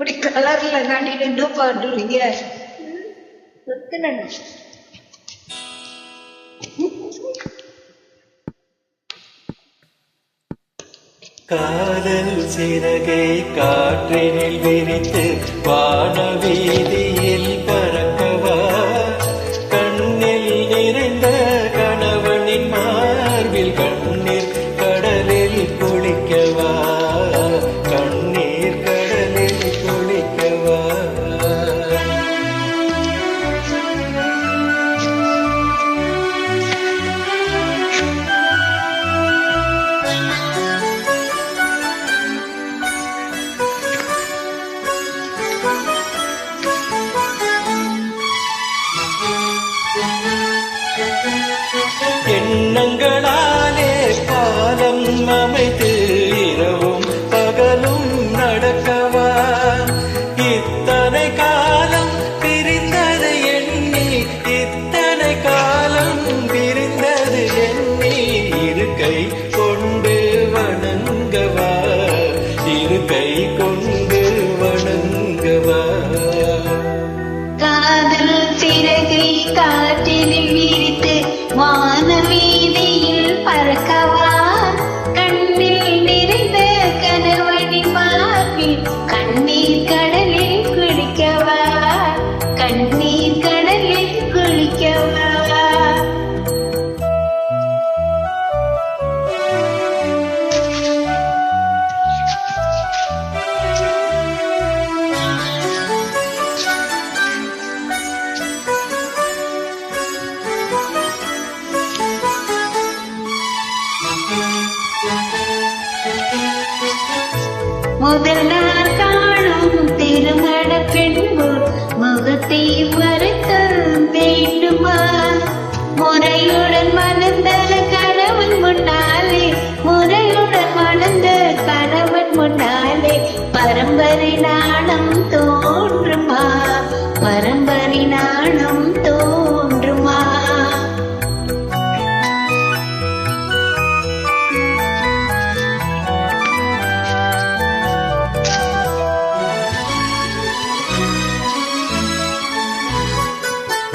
இப்படி கலர்ல காட்டிட்டு பாடுறீங்க சுத்தினேன். காதல் சிறகை காற்றினில் விரித்து வானவீதியில் பறக்கவா கண்களாலே காலம் அமைத்து இரவும் பகலும் நடக்கவா? இத்தனை முதல் நாள் காணும் திருமண பெண்பு முகத்தை மறைத்த வேண்டுமா? முறையுடன் மணந்த கணவன் முன்னாலே முறையுடன் மணந்த கணவன் முன்னாலே பரம்பரை நாணம் தோன்றுமா? பரம்பரை நாணம்